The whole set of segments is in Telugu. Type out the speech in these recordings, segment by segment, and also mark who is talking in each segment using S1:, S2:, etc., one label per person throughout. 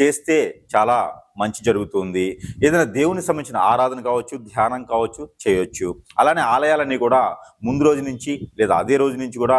S1: చేస్తే చాలా మంచి జరుగుతుంది. ఏదైనా దేవునికి సంబంధించిన ఆరాధన కావచ్చు ధ్యానం కావచ్చు చేయొచ్చు. అలానే ఆలయాలన్నీ కూడా ముందు రోజు నుంచి లేదా అదే రోజు నుంచి కూడా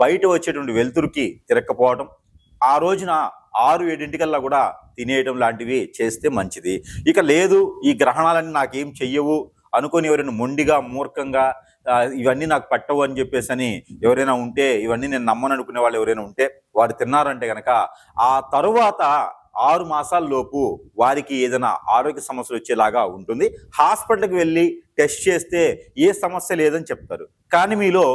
S1: బయట వచ్చేటువంటి వెలుతురుకి తిరక్కపోవడం ఆ రోజున ఆరు ఏడింటికల్లా కూడా తినేయడం లాంటివి చేస్తే మంచిది. ఇక లేదు ఈ గ్రహణాలన్నీ నాకేం చెయ్యవు అనుకొని ఎవరైనా మొండిగా మూర్ఖంగా ఇవన్నీ నాకు పట్టవు అని చెప్పేసి అని ఎవరైనా ఉంటే ఇవన్నీ నేను నమ్మను అనుకునే వాళ్ళు ఎవరైనా ఉంటే వారు తిన్నారంటే కనుక ఆ తరువాత ఆరు మాసాల లోపు వారికి ఏదైనా ఆరోగ్య సమస్యలు వచ్చేలాగా ఉంటుంది. హాస్పిటల్కి వెళ్ళి టెస్ట్ చేస్తే ఏ సమస్య లేదని చెప్తారు. కానీ మీలో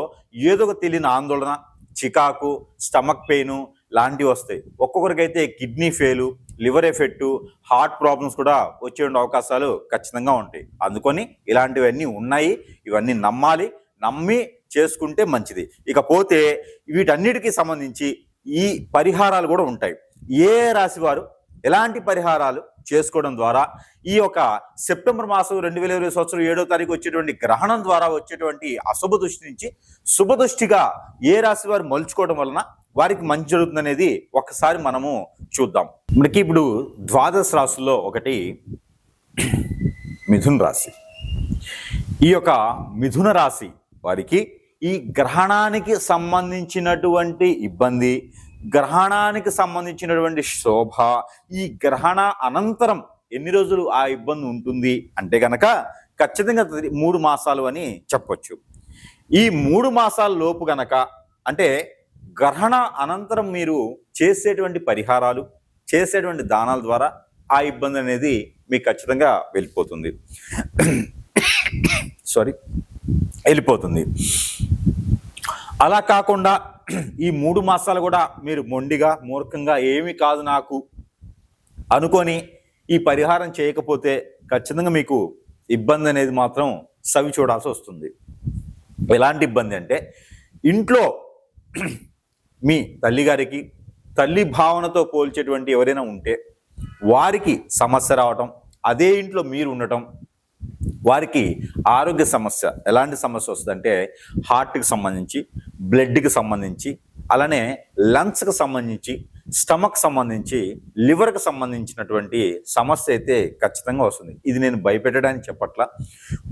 S1: ఏదో ఒక తెలియని ఆందోళన చికాకు స్టమక్ పెయిన్ లాంటివి వస్తాయి. ఒక్కొక్కరికైతే kidney fail liver effect heart problems కూడా వచ్చే అవకాశాలు ఖచ్చితంగా ఉంటాయి. అందుకొని ఇలాంటివన్నీ ఉన్నాయి. ఇవన్నీ నమ్మాలి. నమ్మి చేసుకుంటే మంచిది. ఇకపోతే వీటన్నిటికీ సంబంధించి ఈ పరిహారాలు కూడా ఉంటాయి. ఏ రాశి వారు ఎలాంటి పరిహారాలు చేసుకోవడం ద్వారా ఈ యొక్క సెప్టెంబర్ మాసం రెండు వేల ఇరవై సంవత్సరం ఏడో తారీఖు వచ్చేటువంటి గ్రహణం ద్వారా వచ్చేటువంటి అశుభ దృష్టి నుంచి శుభదృష్టిగా ఏ రాశి వారు మలుచుకోవడం వలన వారికి మంచి జరుగుతుంది అనేది ఒకసారి మనము చూద్దాం. మనకి ఇప్పుడు ద్వాదశ రాశుల్లో ఒకటి మిథున రాశి. ఈ యొక్క మిథున రాశి వారికి ఈ గ్రహణానికి సంబంధించినటువంటి ఇబ్బంది గ్రహణానికి సంబంధించినటువంటి శోభ ఈ గ్రహణ అనంతరం ఎన్ని రోజులు ఆ ఇబ్బంది ఉంటుంది అంటే గనక ఖచ్చితంగా మూడు మాసాలు అని చెప్పొచ్చు. ఈ మూడు మాసాల లోపు గనక అంటే గ్రహణ అనంతరం మీరు చేసేటువంటి పరిహారాలు చేసేటువంటి దానాల ద్వారా ఆ ఇబ్బంది అనేది మీకు ఖచ్చితంగా వెళ్ళిపోతుంది. సారీ వెళ్ళిపోతుంది. అలా కాకుండా ఈ మూడు మాసాలు కూడా మీరు మొండిగా మూర్ఖంగా ఏమీ కాదు నాకు అనుకొని ఈ పరిహారం చేయకపోతే ఖచ్చితంగా మీకు ఇబ్బంది అనేది మాత్రం సవి చూడాల్సి వస్తుంది. ఎలాంటి ఇబ్బంది అంటే ఇంట్లో మీ తల్లిగారికి తల్లి భావనతో పోల్చేటువంటి ఎవరైనా ఉంటే వారికి సమస్య రావటం అదే ఇంట్లో మీరు ఉండటం వారికి ఆరోగ్య సమస్య ఎలాంటి సమస్య వస్తుందంటే హార్ట్కి సంబంధించి బ్లడ్కి సంబంధించి అలానే లంగ్స్కి సంబంధించి స్టమక్ సంబంధించి లివర్కి సంబంధించినటువంటి సమస్య అయితే ఖచ్చితంగా వస్తుంది. ఇది నేను భయపెట్టడానికి చెప్పట్ల.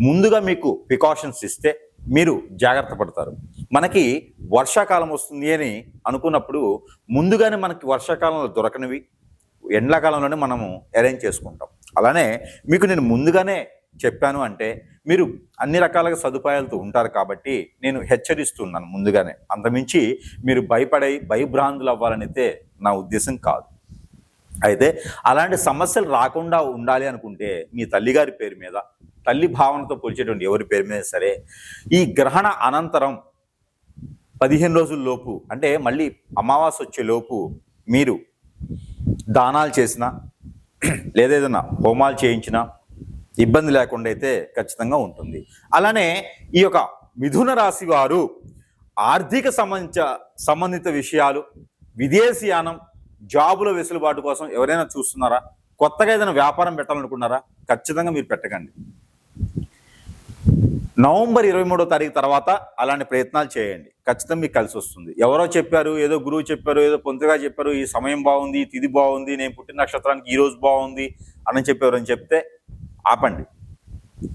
S1: ముందుగా మీకు ప్రికాషన్స్ ఇస్తే మీరు జాగ్రత్త పడతారు. మనకి వర్షాకాలం వస్తుంది అని అనుకున్నప్పుడు ముందుగానే మనకి వర్షాకాలంలో దొరకనివి ఎండాకాలంలోనే మనము అరేంజ్ చేసుకుంటాం. అలానే మీకు నేను ముందుగానే చెప్పాను అంటే మీరు అన్ని రకాలుగా సదుపాయాలతో ఉంటారు కాబట్టి నేను హెచ్చరిస్తున్నాను ముందుగానే. అంతమించి మీరు భయపడే భయభ్రాంతులు అవ్వాలని అయితే నా ఉద్దేశం కాదు. అయితే అలాంటి సమస్యలు రాకుండా ఉండాలి అనుకుంటే మీ తల్లిగారి పేరు మీద తల్లి భావనతో పోల్చేటువంటి ఎవరి పేరు మీద సరే ఈ గ్రహణ అనంతరం పదిహేను రోజుల లోపు అంటే మళ్ళీ అమావాస్య వచ్చే లోపు మీరు దానాలు చేసినా లేదా ఏదైనా హోమాలు చేయించినా ఇబ్బంది లేకుండా అయితే ఖచ్చితంగా ఉంటుంది. అలానే ఈ యొక్క మిథున రాశి వారు ఆర్థిక సంబంధించ సంబంధిత విషయాలు విదేశీయానం జాబుల వెసులుబాటు కోసం ఎవరైనా చూస్తున్నారా? కొత్తగా ఏదైనా వ్యాపారం పెట్టాలనుకున్నారా? ఖచ్చితంగా మీరు పెట్టకండి. నవంబర్ ఇరవై మూడో తారీఖు తర్వాత అలాంటి ప్రయత్నాలు చేయండి. ఖచ్చితంగా మీకు కలిసి వస్తుంది. ఎవరో చెప్పారు ఏదో గురువు చెప్పారు ఏదో పొంతగా చెప్పారు ఈ సమయం బాగుంది ఈ బాగుంది నేను పుట్టిన నక్షత్రానికి ఈ రోజు బాగుంది అని చెప్పేవారని చెప్తే ఆపండి.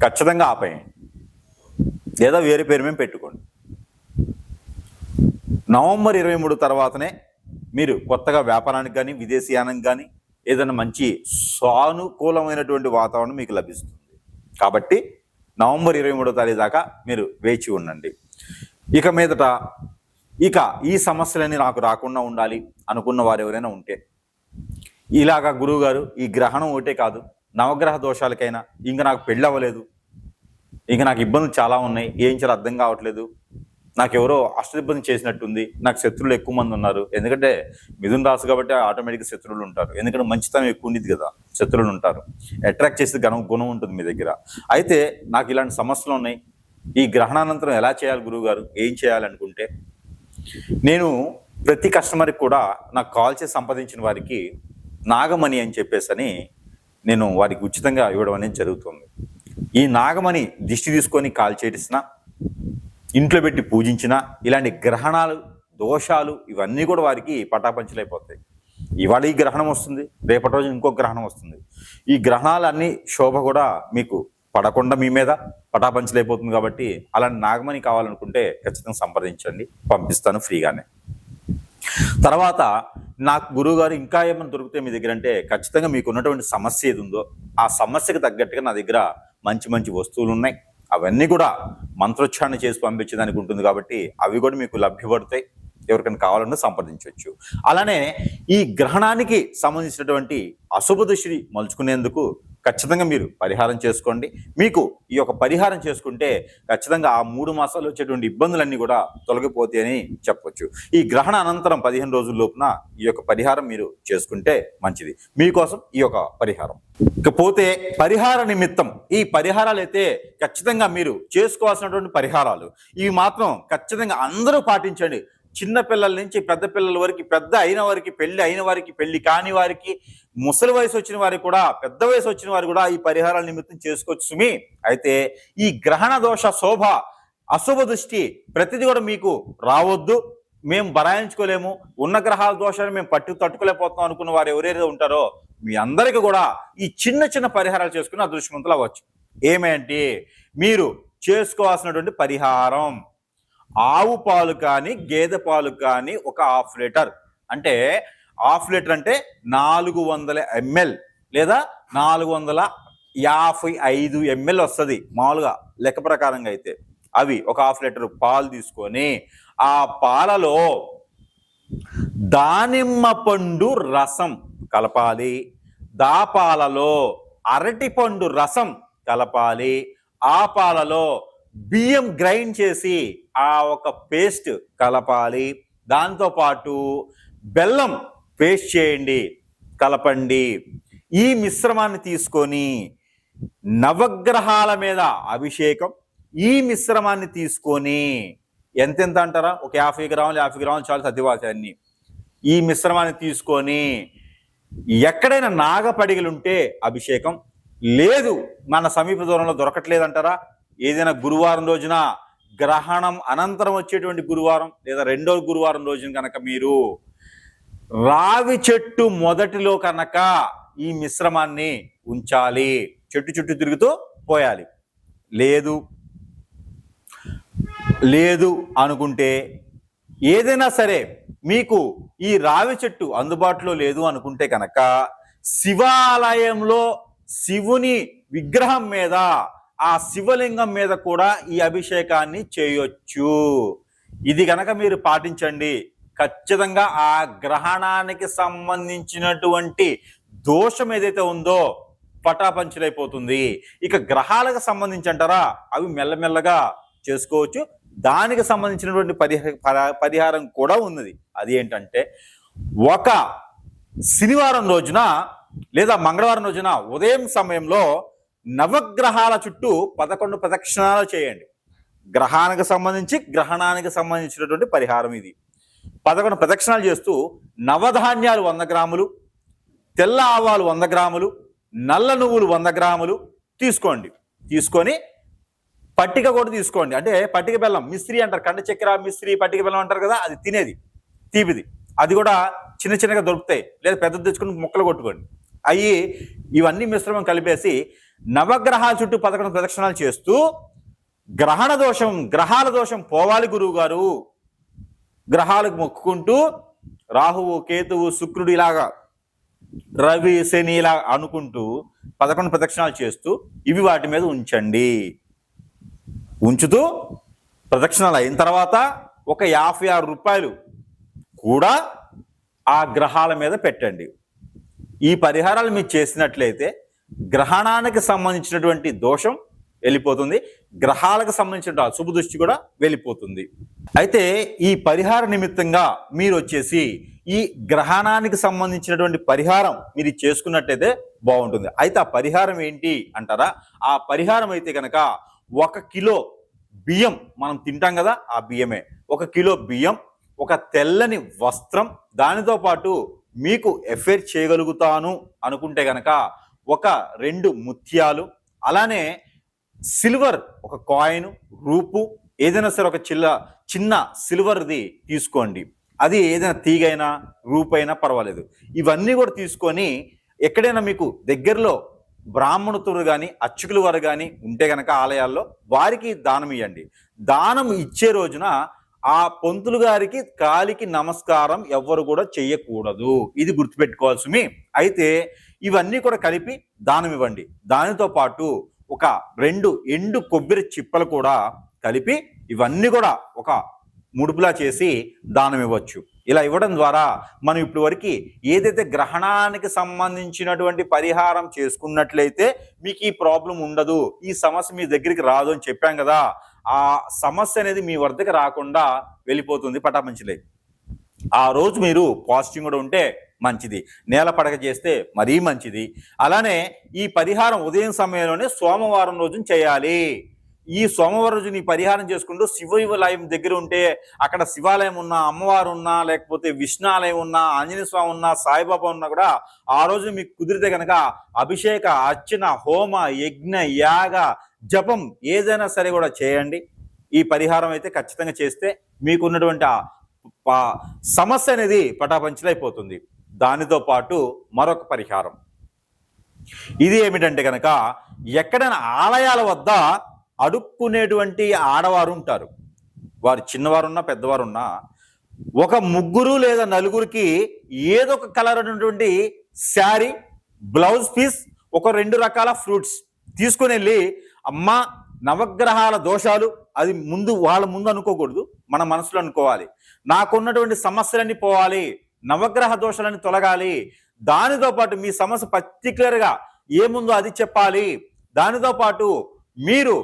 S1: ఖచ్చితంగా ఆపేయండి. లేదా వేరే పేరు మేము పెట్టుకోండి. నవంబర్ ఇరవై మూడు తర్వాతనే మీరు కొత్తగా వ్యాపారానికి కానీ విదేశీయానికి కానీ ఏదైనా మంచి సానుకూలమైనటువంటి వాతావరణం మీకు లభిస్తుంది. కాబట్టి నవంబర్ ఇరవై మూడో తారీఖు దాకా మీరు వేచి ఉండండి. ఇక మీదట ఇక ఈ సమస్యలన్నీ నాకు రాకుండా ఉండాలి అనుకున్న వారు ఎవరైనా ఉంటే. ఇలాగా గురువు గారు ఈ గ్రహణం ఒకటే కాదు. నవగ్రహ దోషాలకైనా ఇంకా నాకు పెళ్ళి అవ్వలేదు ఇంకా నాకు ఇబ్బందులు చాలా ఉన్నాయి. ఏం చేయాలో అర్థం కావట్లేదు. నాకు ఎవరో అష్టదిబ్బంది చేసినట్టుంది. నాకు శత్రువులు ఎక్కువ మంది ఉన్నారు. ఎందుకంటే మిథున్ రాసు కాబట్టి ఆటోమేటిక్గా శత్రువులు ఉంటారు. ఎందుకంటే మంచితనం ఎక్కువ ఉండేది కదా. శత్రువులు ఉంటారు. అట్రాక్ట్ చేసే గుణం గుణం ఉంటుంది మీ దగ్గర. అయితే నాకు ఇలాంటి సమస్యలు ఉన్నాయి. ఈ గ్రహణానంతరం ఎలా చేయాలి గురువు గారు ఏం చేయాలనుకుంటే నేను ప్రతి కస్టమర్కి కూడా నాకు కాల్ చేసి సంపాదించిన వారికి నాగమణి అని చెప్పేసి అని నేను వారికి ఉచితంగా ఇవ్వడం అనేది జరుగుతుంది. ఈ నాగమణి దిష్టి తీసుకొని కాల్ చేసిన ఇంట్లో పెట్టి పూజించిన ఇలాంటి గ్రహణాలు దోషాలు ఇవన్నీ కూడా వారికి పటాపంచలైపోతాయి. ఇవాళ ఈ గ్రహణం వస్తుంది రేపటి రోజు ఇంకో గ్రహణం వస్తుంది. ఈ గ్రహణాలన్నీ శోభ కూడా మీకు పడకుండా మీ మీద పటాపంచలైపోతుంది కాబట్టి అలాంటి నాగమణి కావాలనుకుంటే ఖచ్చితంగా సంప్రదించండి పంపిస్తాను ఫ్రీగానే. తర్వాత నాకు గురువుగారు ఇంకా ఏమైనా దొరికితే మీ దగ్గర అంటే ఖచ్చితంగా మీకు ఉన్నటువంటి సమస్య ఏది ఉందో ఆ సమస్యకు తగ్గట్టుగా నా దగ్గర మంచి మంచి వస్తువులు ఉన్నాయి. అవన్నీ కూడా మంత్రోచ్చారణ చేసి పంపించడానికి ఉంటుంది కాబట్టి అవి కూడా మీకు లభ్యపడతాయి. ఎవరికైనా కావాలన్నా సంప్రదించవచ్చు. అలానే ఈ గ్రహణానికి సంబంధించినటువంటి అశుభ దృష్టి మలుచుకునేందుకు ఖచ్చితంగా మీరు పరిహారం చేసుకోండి. మీకు ఈ యొక్క పరిహారం చేసుకుంటే ఖచ్చితంగా ఆ మూడు మాసాలు వచ్చేటువంటి ఇబ్బందులన్నీ కూడా తొలగిపోతాయని చెప్పొచ్చు. ఈ గ్రహణ అనంతరం పదిహేను రోజుల లోపున ఈ యొక్క పరిహారం మీరు చేసుకుంటే మంచిది. మీకోసం ఈ యొక్క పరిహారం. ఇకపోతే పరిహార నిమిత్తం ఈ పరిహారాలు అయితే ఖచ్చితంగా మీరు చేసుకోవాల్సినటువంటి పరిహారాలు. ఇవి మాత్రం ఖచ్చితంగా అందరూ పాటించండి. చిన్న పిల్లల నుంచి పెద్ద పిల్లల వరకు పెద్ద అయిన వారికి పెళ్ళి అయిన వారికి పెళ్ళి కాని వారికి ముసలి వయసు వచ్చిన వారికి కూడా పెద్ద వయసు వచ్చిన వారు కూడా ఈ పరిహారాల నిమిత్తం చేసుకోవచ్చు సుమి. అయితే ఈ గ్రహణ దోష శోభ అశుభ దృష్టి ప్రతిదీ కూడా మీకు రావద్దు. మేము బరాయించుకోలేము. ఉన్న గ్రహాల దోషాన్ని మేము పట్టు తట్టుకోలేకపోతున్నాం అనుకున్న వారు ఎవరైతే ఉంటారో మీ అందరికీ కూడా ఈ చిన్న చిన్న పరిహారాలు చేసుకుని అదృష్టవంతులు అవ్వచ్చు. ఏమేంటి మీరు చేసుకోవాల్సినటువంటి పరిహారం. ఆవు పాలు కానీ గేదె పాలు కానీ ఒక హాఫ్ లీటర్. అంటే హాఫ్ లీటర్ అంటే నాలుగు వందల ఎంఎల్ లేదా నాలుగు వందల యాభై ఐదు ఎంఎల్ వస్తుంది మామూలుగా లెక్క ప్రకారంగా అయితే. అవి ఒక హాఫ్ లీటర్ పాలు తీసుకొని ఆ పాలలో దానిమ్మ పండు రసం కలపాలి. దాపాలలో పాలలో అరటిపండు రసం కలపాలి. ఆ పాలలో బియ్యం గ్రైండ్ చేసి ఆ ఒక పేస్ట్ కలపాలి. దాంతో పాటు బెల్లం పేస్ట్ చేయండి. కలపండి. ఈ మిశ్రమాన్ని తీసుకొని నవగ్రహాల మీద అభిషేకం. ఈ మిశ్రమాన్ని తీసుకొని ఎంతెంత అంటారా? ఒక యాభై గ్రాములు యాభై గ్రాములు చాలు సర్దివాసాన్ని ఈ మిశ్రమాన్ని తీసుకొని ఎక్కడైనా నాగపడిగలుంటే అభిషేకం. లేదు మన సమీప దూరంలో దొరకట్లేదంటారా? ఏదైనా గురువారం రోజున గ్రహణం అనంతరం వచ్చేటువంటి గురువారం లేదా రెండో గురువారం రోజున కనుక మీరు రావి చెట్టు మొదటిలో కనుక ఈ మిశ్రమాన్ని ఉంచాలి. చెట్టు చుట్టూ తిరుగుతూ పోయాలి. లేదు. లేదు అనుకుంటే ఏదైనా సరే మీకు ఈ రావి చెట్టు అందుబాటులో లేదు అనుకుంటే కనుక శివాలయంలో శివుని విగ్రహం మీద ఆ శివలింగం మీద కూడా ఈ అభిషేకాన్ని చేయొచ్చు. ఇది గనక మీరు పాటించండి ఖచ్చితంగా ఆ గ్రహణానికి సంబంధించినటువంటి దోషం ఏదైతే ఉందో పటాపంచులైపోతుంది. ఇక గ్రహాలకు సంబంధించి అంటారా అవి మెల్లమెల్లగా చేసుకోవచ్చు. దానికి సంబంధించినటువంటి పరిహార పరిహారం కూడా ఉన్నది. అది ఏంటంటే ఒక శనివారం రోజున లేదా మంగళవారం రోజున ఉదయం సమయంలో నవగ్రహాల చుట్టూ పదకొండు ప్రదక్షిణాలు చేయండి. గ్రహానికి సంబంధించి గ్రహణానికి సంబంధించినటువంటి పరిహారం ఇది. పదకొండు ప్రదక్షిణాలు చేస్తూ నవధాన్యాలు వంద గ్రాములు తెల్ల ఆవాలు వంద గ్రాములు నల్ల నువ్వులు వంద గ్రాములు తీసుకోండి. తీసుకొని పట్టిక కూడా తీసుకోండి. అంటే పట్టిక బెల్లం మిస్త్రీ అంటారు. కండ చక్కెర మిస్త్రీ పట్టిక బెల్లం అంటారు కదా అది తినేది తీపిది. అది కూడా చిన్న చిన్నగా దొరుకుతాయి. లేదా పెద్ద తెచ్చుకుని ముక్కలు కొట్టుకోండి. అవి ఇవన్నీ మిశ్రమం కలిపేసి నవగ్రహాల చుట్టూ పదకొండు ప్రదక్షిణాలు చేస్తూ గ్రహణ దోషం గ్రహాల దోషం పోవాలి గురువు గారు గ్రహాలకు మొక్కుకుంటూ రాహువు కేతువు శుక్రుడు ఇలాగా రవి శని ఇలా అనుకుంటూ పదకొండు ప్రదక్షిణాలు చేస్తూ ఇవి వాటి మీద ఉంచండి. ఉంచుతూ ప్రదక్షిణాలు అయిన తర్వాత ఒక యాభై ఆరు రూపాయలు కూడా ఆ గ్రహాల మీద పెట్టండి. ఈ పరిహారాలు మీరు చేసినట్లయితే గ్రహణానికి సంబంధించినటువంటి దోషం వెళ్ళిపోతుంది. గ్రహాలకు సంబంధించిన శుభదృష్టి కూడా వెళ్ళిపోతుంది. అయితే ఈ పరిహార నిమిత్తంగా మీరు వచ్చేసి ఈ గ్రహణానికి సంబంధించినటువంటి పరిహారం మీరు చేసుకున్నట్టయితే బాగుంటుంది. అయితే ఆ పరిహారం ఏంటి అంటారా? ఆ పరిహారం అయితే కనుక ఒక కిలో బియ్యం మనం తింటాం కదా ఆ బియ్యమే. ఒక కిలో బియ్యం ఒక తెల్లని వస్త్రం దానితో పాటు మీకు ఎఫైర్ చేయగలుగుతాను అనుకుంటే గనక ఒక రెండు ముత్యాలు అలానే సిల్వర్ ఒక కాయిన్ రూపు ఏదైనా సరే ఒక చిల్ల చిన్న సిల్వర్ది తీసుకోండి. అది ఏదైనా తీగైనా రూపైనా పర్వాలేదు. ఇవన్నీ కూడా తీసుకొని ఎక్కడైనా మీకు దగ్గరలో బ్రాహ్మణుతులు కానీ అర్చకులు వారు కానీ ఉంటే గనక ఆలయాల్లో వారికి దానం ఇవ్వండి దానం ఇచ్చే రోజున ఆ పొంతులు గారికి కాలికి నమస్కారం ఎవ్వరు కూడా చేయకూడదు ఇది గుర్తుపెట్టుకోవాల్సి అయితే ఇవన్నీ కూడా కలిపి దానం ఇవ్వండి. దానితో పాటు ఒక రెండు ఎండు కొబ్బరి చిప్పలు కూడా కలిపి ఇవన్నీ కూడా ఒక ముడుపులా చేసి దానం ఇవ్వచ్చు. ఇలా ఇవ్వడం ద్వారా మనం ఇప్పటి వరకు ఏదైతే గ్రహణానికి సంబంధించినటువంటి పరిహారం చేసుకున్నట్లయితే మీకు ఈ ప్రాబ్లం ఉండదు ఈ సమస్య మీ దగ్గరికి రాదు అని చెప్పాం కదా ఆ సమస్య అనేది మీ వద్దకు రాకుండా వెళ్ళిపోతుంది పటాపంచలే. ఆ రోజు మీరు పాజిటివ్ కూడా ఉంటే మంచిది. నేల పడక చేస్తే మరీ మంచిది. అలానే ఈ పరిహారం ఉదయం సమయంలోనే సోమవారం రోజున చేయాలి. ఈ సోమవారం రోజు నీ పరిహారం చేసుకుంటూ శివలయం దగ్గర ఉంటే అక్కడ శివాలయం ఉన్నా అమ్మవారు ఉన్నా లేకపోతే విష్ణు ఆలయం ఉన్నా ఆంజనేయ స్వామి ఉన్నా సాయిబాబా ఉన్నా కూడా ఆ రోజు మీకు కుదిరితే కనుక అభిషేక అర్చన హోమ యజ్ఞ యాగ జపం ఏదైనా సరే కూడా చేయండి. ఈ పరిహారం అయితే ఖచ్చితంగా చేస్తే మీకున్నటువంటి ఆ సమస్య అనేది పటాపంచలైపోతుంది. దానితో పాటు మరొక పరిహారం. ఇది ఏమిటంటే కనుక ఎక్కడైనా ఆలయాల వద్ద అడుక్కునేటువంటి ఆడవారు ఉంటారు. వారు చిన్నవారున్నా పెద్దవారున్నా ఒక ముగ్గురు లేదా నలుగురికి ఏదో ఒక కలర్ ఉన్నటువంటి శారీ బ్లౌజ్ పీస్ ఒక రెండు రకాల ఫ్రూట్స్ తీసుకుని వెళ్ళి అమ్మ నవగ్రహాల దోషాలు అది ముందు వాళ్ళ ముందు అనుకోకూడదు. మన మనసులో అనుకోవాలి. నాకున్నటువంటి సమస్యలన్నీ పోవాలి. నవగ్రహ దోషాలని తొలగాలి. దానితో పాటు మీ సమస్య పర్టికులర్గా ఏముందో అది చెప్పాలి. దానితో పాటు మీరు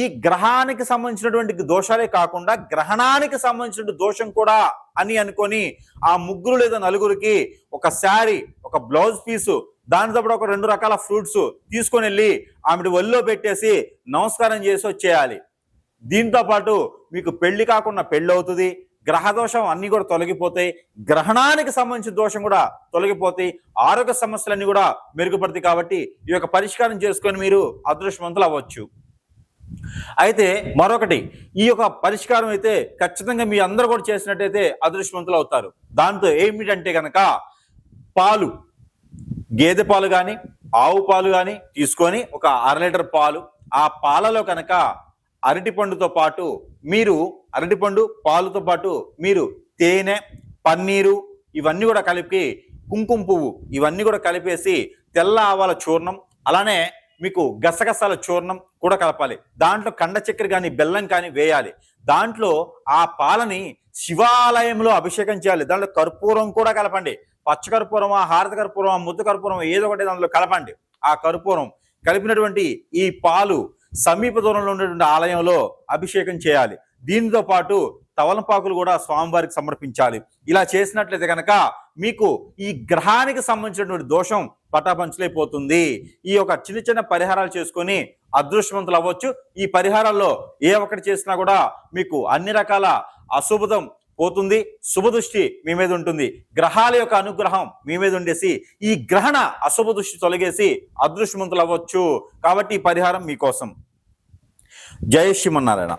S1: ఈ గ్రహానికి సంబంధించినటువంటి దోషాలే కాకుండా గ్రహణానికి సంబంధించిన దోషం కూడా అని అనుకొని ఆ ముగ్గురు లేదా నలుగురికి ఒక శారీ ఒక బ్లౌజ్ పీసు దానితో పాటు ఒక రెండు రకాల ఫ్రూట్స్ తీసుకొని వెళ్ళి ఆమె ఒళ్ళో పెట్టేసి నమస్కారం చేసి వచ్చేయాలి. దీంతో పాటు మీకు పెళ్ళి కాకుండా పెళ్ళి అవుతుంది గ్రహ దోషం అన్ని కూడా తొలగిపోతాయి. గ్రహణానికి సంబంధించిన దోషం కూడా తొలగిపోతాయి. ఆరోగ్య సమస్యలన్నీ కూడా మెరుగుపడతాయి కాబట్టి ఈ యొక్క పరిష్కారం చేసుకొని మీరు అదృష్టవంతులు అవ్వచ్చు. అయితే మరొకటి ఈ యొక్క పరిష్కారం అయితే ఖచ్చితంగా మీ అందరూ కూడా చేసినట్టయితే అదృష్టవంతులు అవుతారు. దాంతో ఏమిటంటే కనుక పాలు గేదె పాలు కానీ ఆవు పాలు కానీ తీసుకొని ఒక అర లీటర్ పాలు ఆ పాలలో కనుక అరటిపండుతో పాటు మీరు అరటిపండు పాలుతో పాటు మీరు తేనె పన్నీరు ఇవన్నీ కూడా కలిపి కుంకుమ పువ్వు ఇవన్నీ కూడా కలిపేసి తెల్ల ఆవాల చూర్ణం అలానే మీకు గసగసాల చూర్ణం కూడా కలపాలి. దాంట్లో కండ చక్కెర కానీ బెల్లం కానీ వేయాలి. దాంట్లో ఆ పాలని శివాలయంలో అభిషేకం చేయాలి. దాంట్లో కర్పూరం కూడా కలపండి. పచ్చకర్పూరమా హారత కర్పూరమా ముద్దు కర్పూరం ఏదో ఒకటి దాంట్లో కలపండి. ఆ కర్పూరం కలిపినటువంటి ఈ పాలు సమీప దూరంలో ఉన్నటువంటి ఆలయంలో అభిషేకం చేయాలి. దీనితో పాటు తవలపాకులు కూడా స్వామివారికి సమర్పించాలి. ఇలా చేసినట్లయితే కనుక మీకు ఈ గ్రహానికి సంబంధించినటువంటి దోషం పటాపంచలైపోతుంది. ఈ యొక్క చిన్న చిన్న పరిహారాలు చేసుకొని అదృష్టవంతులు అవ్వచ్చు. ఈ పరిహారాల్లో ఏ ఒక్కటి చేసినా కూడా మీకు అన్ని రకాల అశుభతం పోతుంది. శుభదృష్టి మీ మీద ఉంటుంది. గ్రహాల యొక్క అనుగ్రహం మీ మీద ఉండేసి ఈ గ్రహణ అశుభ దృష్టి తొలగేసి అదృష్టవంతులు అవ్వచ్చు. కాబట్టి ఈ పరిహారం మీకోసం. జయ శ్రీమన్నారాయణ